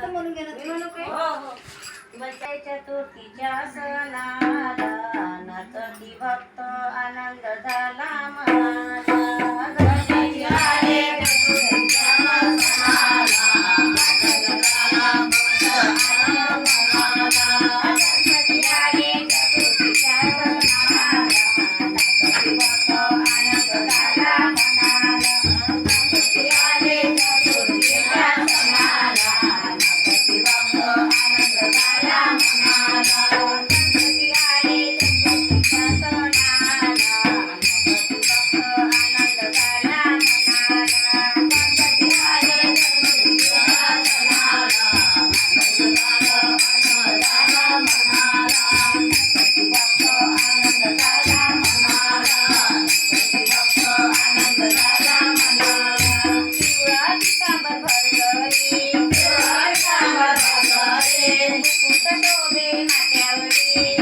मस्त म्हणून हो, हो. चतुर्थीच्या सणाला नाचती भक्त आनंद झाला. Bye. Thank you.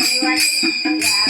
like, like.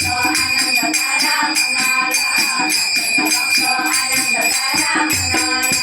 ఆనందకర Manala. ఆనందకర Manala